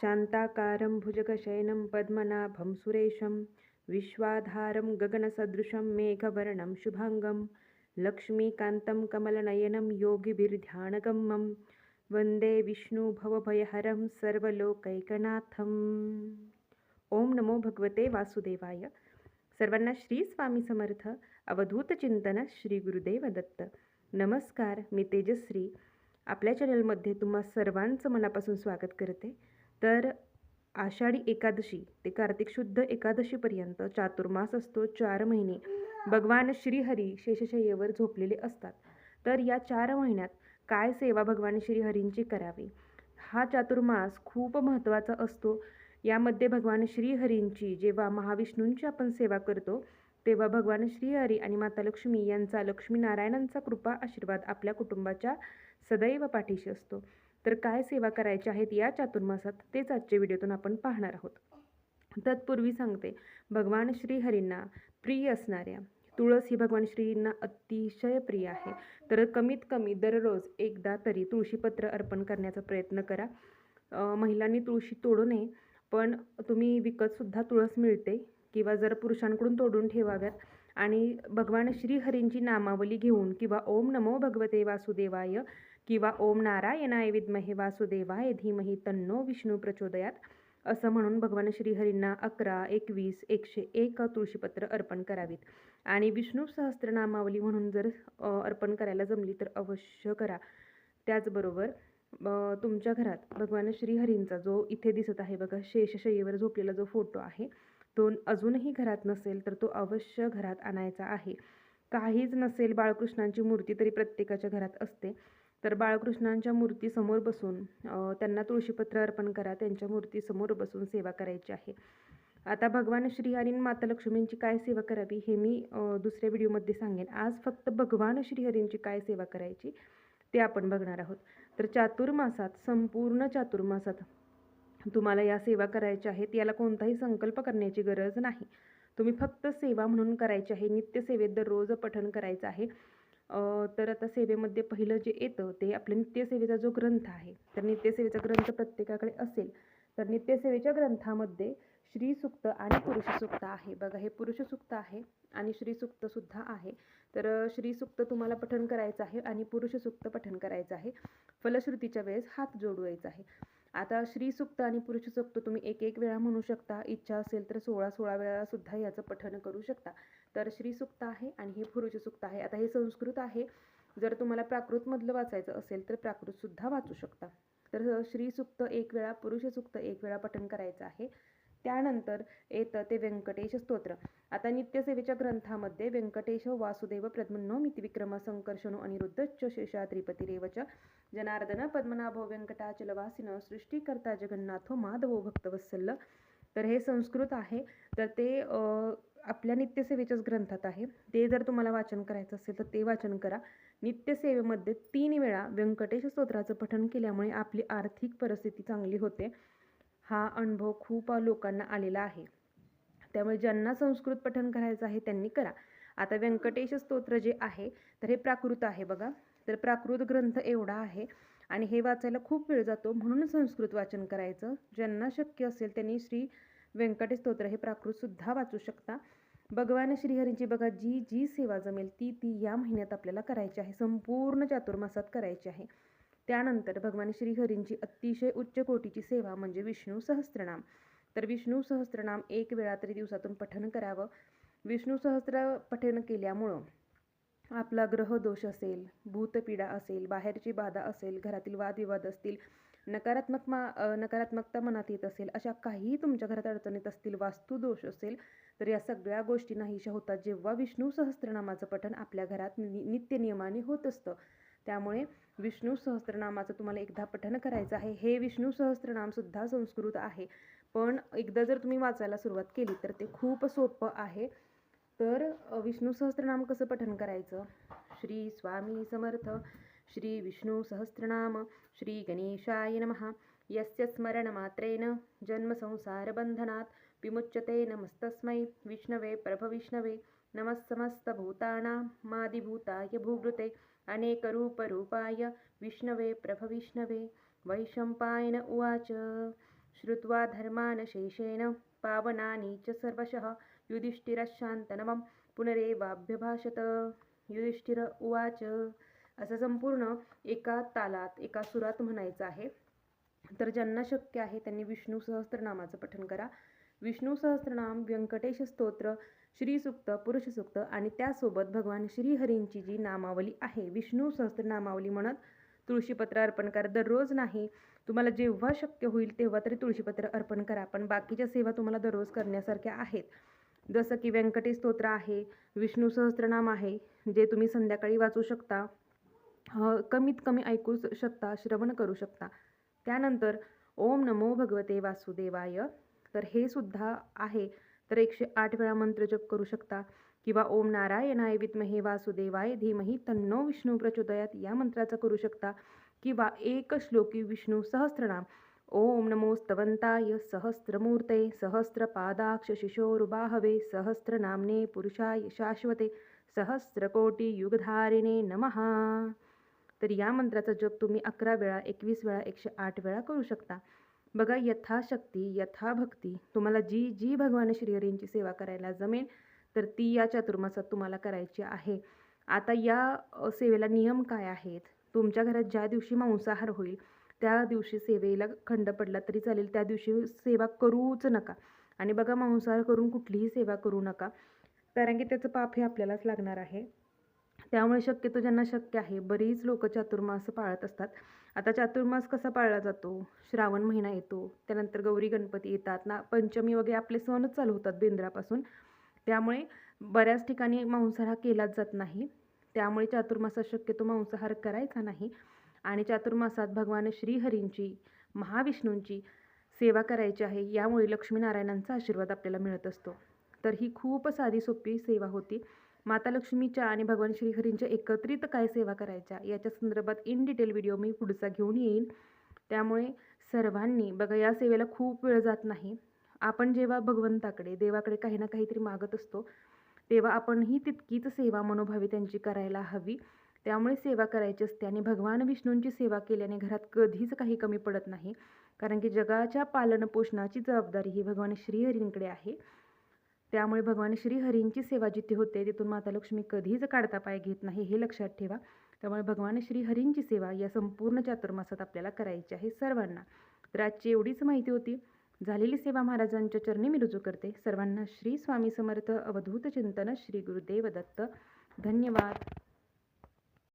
शान्ताकारं भुजगशयनं पद्मनाभं सुरेशं विश्वाधारं गगनसदृशं मेघवर्णं शुभाङ्गं लक्ष्मीकान्तं कमलनयनं योगिभिर्ध्यानगम्यं वन्दे विष्णुभवभयहरं सर्वलोकैकनाथम्। ओम नमो भगवते वासुदेवाय। सर्वांना श्री स्वामी समर्थ अवधूत चिंतन श्री गुरुदेव दत्त। नमस्कार मी तेजश्री। आपल्या चॅनलमध्ये तुम्हा सर्वांचं मनापासून स्वागत करते. तर आषाढी एकादशी ते कार्तिक शुद्ध एकादशीपर्यंत चातुर्मास असतो. चार महिने भगवान श्रीहरी शेषशय्येवर झोपलेले असतात. तर या चार महिन्यात काय सेवा भगवान श्रीहरींची करावी? हा चातुर्मास खूप महत्त्वाचा असतो. यामध्ये भगवान श्रीहरींची जेव्हा महाविष्णूंची आपण सेवा करतो तेव्हा भगवान श्रीहरी आणि माता लक्ष्मी यांचा लक्ष्मीनारायणांचा कृपा आशीर्वाद आपल्या कुटुंबाच्या सदैव पाठीशी असतो. तर काय सेवा करायच्या आहेत या चातुर्मासात तेच आजच्या व्हिडिओतून आपण पाहणार आहोत. तत्पूर्वी सांगते भगवान श्रीहरींना प्रिय असणाऱ्या तुळस ही भगवान श्रींना अतिशय प्रिय आहे. तर कमीत कमी दररोज एकदा तरी तुळशीपत्र अर्पण करण्याचा प्रयत्न करा. महिलांनी तुळशी तोडू नये पण तुम्ही विकतसुद्धा तुळस मिळते किंवा जर पुरुषांकडून तोडून ठेवाव्यात आणि भगवान श्रीहरींची नामावली घेऊन किंवा ओम नमो भगवते वासुदेवाय किंवा ओम नारायणाय विद्महे वासुदेवाय धीमही तन्नो विष्णू प्रचोदयात. असं म्हणून भगवान श्रीहरींना अकरा एकवीस एकशे एक तुळशीपत्र अर्पण करावीत. आणि विष्णू सहस्त्रनामावली म्हणून जर अर्पण करायला जमली तर अवश्य करा. त्याचबरोबर तुमच्या घरात भगवान श्रीहरींचा जो इथे दिसत आहे बघा शेषशय्येवर झोपलेला जो फोटो आहे तो अजूनही घरात नसेल तर तो अवश्य घरात आणायचा आहे. काहीच नसेल बाळकृष्णांची मूर्ती तरी प्रत्येकाच्या घरात असते. तर बाळकृष्णांच्या मूर्तीसमोर बसून त्यांना तुळशीपत्र अर्पण करा त्यांच्या मूर्तीसमोर बसून सेवा करायची आहे. आता भगवान श्री आणि माता लक्ष्मींची काय सेवा करावी हे मी दुसऱ्या व्हिडिओमध्ये सांगेन. आज फक्त भगवान श्रीहरींची काय सेवा करायची ते आपण बघणार आहोत. तर चातुर्मासात संपूर्ण चातुर्मासात तुम्हाला या सेवा करायच्या आहेत याला कोणताही संकल्प करण्याची गरज नाही. तुम्ही फक्त सेवा म्हणून करायची आहे नित्यसेवेत दररोज पठण करायचं आहे. तर आता सेवेमध्ये पहिलं जे येतं ते आपल्या नित्यसेवेचा जो ग्रंथ आहे तर नित्यसेवेचा ग्रंथ प्रत्येकाकडे असेल तर नित्यसेवेच्या ग्रंथामध्ये श्रीसुक्त आणि पुरुषसुक्त आहे. बघा हे पुरुषसुक्त आहे आणि श्रीसुक्तसुद्धा आहे. तर श्रीसुक्त तुम्हाला पठण करायचं आहे आणि पुरुषसुक्त पठण करायचं आहे. फलश्रुतीच्या वेळेस हात जोडवायचा आहे. आता श्रीसुक्त आणि पुरुषसुक्त तुम्ही एक एक वेळा म्हणू शकता. इच्छा असेल तर सोळा सोळा वेळा सुद्धा याचं पठन करू शकता. तर श्रीसुक्त आहे आणि हे पुरुषसुक्त आहे. आता हे संस्कृत आहे. जर तुम्हाला प्राकृतमधलं वाचायचं असेल तर प्राकृतसुद्धा वाचू शकता. तर श्रीसुक्त एक वेळा पुरुषसुक्त एक वेळा पठन करायचं आहे. त्यानंतर येतं ते व्यंकटेश स्तोत्र. आता नित्यसेवेच्या ग्रंथामध्ये व्यंकटेश वासुदेव प्रद्मन्नो मितिविक्रम संकर्षणो अनिरुद्धच्च शेषा रेवच जनार्दन पद्मनाभो व्यंकटाचलवासिन सृष्टीकर्ता जगन्नाथो माधवो भक्तवत्सल्ल तर हे संस्कृत आहे. तर ते आपल्या नित्यसेवेच्याच ग्रंथात आहे. ते जर तुम्हाला वाचन करायचं असेल तर ते वाचन करा. नित्यसेवेमध्ये तीन वेळा व्यंकटेश स्तोत्राचं पठण केल्यामुळे आपली आर्थिक परिस्थिती चांगली होते. हा अनुभव खूप लोकांना आलेला आहे. त्यामुळे ज्यांना संस्कृत पठण करायचं आहे त्यांनी करा. आता व्यंकटेश स्तोत्र जे आहे तर हे प्राकृत आहे बघा. तर प्राकृत ग्रंथ एवढा आहे आणि हे वाचायला खूप वेळ जातो म्हणून संस्कृत वाचन करायचं. ज्यांना शक्य असेल त्यांनी श्री व्यंकटेश स्तोत्र हे प्राकृतसुद्धा वाचू शकता. भगवान श्रीहरींची बघा जी जी सेवा जमेल ती ती या महिन्यात आपल्याला करायची आहे. संपूर्ण चातुर्मासात करायची आहे. त्यानंतर भगवान श्रीहरींची अतिशय उच्च कोटीची सेवा म्हणजे विष्णू सहस्त्रनाम तर विष्णू सहस्त्रनाम एक वेळा तरी दिवसातून पठण करावं. विष्णू सहस्त्र पठण केल्यामुळं आपला ग्रहदोष असेल भूतपीडा असेल बाहेरची बाधा असेल घरातील वादविवाद असतील नकारात्मक मा नकारात्मकता मनात येत असेल अशा काहीही तुमच्या घरात अडचणीत असतील वास्तुदोष असेल तर या सगळ्या गोष्टी नाहीशा होतात जेव्हा विष्णू सहस्त्रनामाचं पठण आपल्या घरात नि नित्यनियमाने होत असतं. त्यामुळे विष्णू सहस्त्रनामाचं तुम्हाला एकदा पठन करायचं आहे. हे विष्णू सहस्त्रनामसुद्धा संस्कृत आहे. पण एकदा जर तुम्ही वाचायला सुरुवात केली तर ते खूप सोपं आहे. तर विष्णू सहस्त्रनाम कसं पठन करायचं? श्री स्वामी समर्थ श्री विष्णू सहस्त्रनाम श्री गणेशाय नमः. यस्य स्मरणमात्रेण जन्मसंसारबन्धनात् विमुच्यते नमस्तस्मै विष्णवे प्रभविष्णवे नमः समस्तभूतानां मादिभूताय भूभृते अनेकरूपरूपाय विष्णवे प्रभविष्णवे वैशंपायन उवाच। श्रुत्वा धर्मान् शेषेण पावनानि च सर्वशः। युधिष्ठिरशान्तनमं पुनरेवाभ्यभाषत। युधिष्ठिर उवाच। असं संपूर्ण एका तालात एका सुरात म्हणायचं आहे. तर ज्यांना शक्य आहे त्यांनी विष्णू सहस्त्रनामाचं पठण करा. विष्णू सहस्त्रनाम व्यंकटेश स्तोत्र श्रीसुक्त पुरुषसुक्त आणि त्यासोबत भगवान श्रीहरींची जी नामावली आहे विष्णू सहस्त्रनामावली म्हणत तुळशीपत्र अर्पण करा. दररोज नाही तुम्हाला जेव्हा शक्य होईल तेव्हा तरी तुळशीपत्र अर्पण करा पण बाकीच्या सेवा तुम्हाला दररोज करण्यासारख्या आहेत. जसं की व्यंकटेश स्तोत्र आहे विष्णू सहस्त्रनाम आहे जे तुम्ही संध्याकाळी वाचू शकता कमीत कमी ऐकू शकता श्रवण करू शकता. त्यानंतर ओम नमो भगवते वासुदेवाय. तर हे सुद्धा आहे. तर एकशे आठ वेळा मंत्र जप करू शकता. किंवा ओम नारायणाय विद्महे वासुदेवाय धीमही तन्नो विष्णू प्रचोदयात. या मंत्राचा करू शकता. किंवा एक श्लोकी विष्णू सहस्रनाम. ओम नमो स्तवंताय सहस्त्रमूर्ते सहस्रपादाक्ष शिशोरुबाहवे सहस्रनाम्ने पुरुषाय शाश्वते सहस्रकोटी युगधारिणे नमः. तर या मंत्राचा जप तुम्ही अकरा वेळा एकवीस वेळा एकशे आठ वेळा करू शकता. बघा यथाशक्ती यथाभक्ती. तुम्हाला जी जी भगवान श्रीहरींची सेवा करायला जमेल तर ती या चातुर्मासात तुम्हाला करायची आहे. आता या सेवेला नियम काय आहेत? तुमच्या घरात ज्या दिवशी मांसाहार होईल त्या दिवशी सेवेला खंड पडला तरी चालेल. त्या दिवशी सेवा करूच नका. आणि बघा मांसाहार करून कुठलीही सेवा करू नका. कारण की त्याचं पाप हे आपल्यालाच लागणार आहे. त्यामुळे शक्यतो ज्यांना शक्य आहे बरीच लोक चातुर्मास पाळत असतात. आता चातुर्मास कसा पाळला जातो? श्रावण महिना येतो त्यानंतर गौरी गणपती येतात ना पंचमी वगैरे आपले सणच चालू होतात बेंद्रापासून. त्यामुळे बऱ्याच ठिकाणी मांसाहार केलाच जात नाही. त्यामुळे चातुर्मासात शक्यतो मांसाहार करायचा नाही. आणि चातुर्मासात भगवान श्रीहरींची महाविष्णूंची सेवा करायची आहे यामुळे लक्ष्मीनारायणांचा आशीर्वाद आपल्याला मिळत असतो. तर ही खूप साधी सोपी सेवा होती. माता लक्ष्मीच्या आणि भगवान श्रीहरींच्या एकत्रित काय सेवा करायच्या याच्या संदर्भात इन डिटेल व्हिडिओ मी पुढचा घेऊन येईन. त्यामुळे सर्वांनी बघा या सेवेला खूप वेळ जात नाही. आपण जेव्हा भगवंताकडे देवाकडे काही ना काहीतरी मागत असतो तेव्हा आपणही तितकीच सेवा मनोभावी त्यांची करायला हवी. त्यामुळे सेवा करायची असते आणि भगवान विष्णूंची सेवा केल्याने घरात कधीच काही कमी पडत नाही. कारण की जगाच्या पालनपोषणाची जबाबदारी ही भगवान श्रीहरींकडे आहे. त्यामुळे भगवान श्रीहरींची सेवा जिथे होते तिथून माता लक्ष्मी कधीच काढता पाय घेत नाही हे लक्षात ठेवा. त्यामुळे भगवान श्रीहरींची सेवा या संपूर्ण चातुर्मासात आपल्याला करायची आहे सर्वांना. तर आजची एवढीच माहिती होती. झालेली सेवा महाराजांच्या चरणी मी रुजू करते. सर्वांना श्री स्वामी समर्थ अवधूत चिंतन श्री गुरुदेव दत्त. धन्यवाद.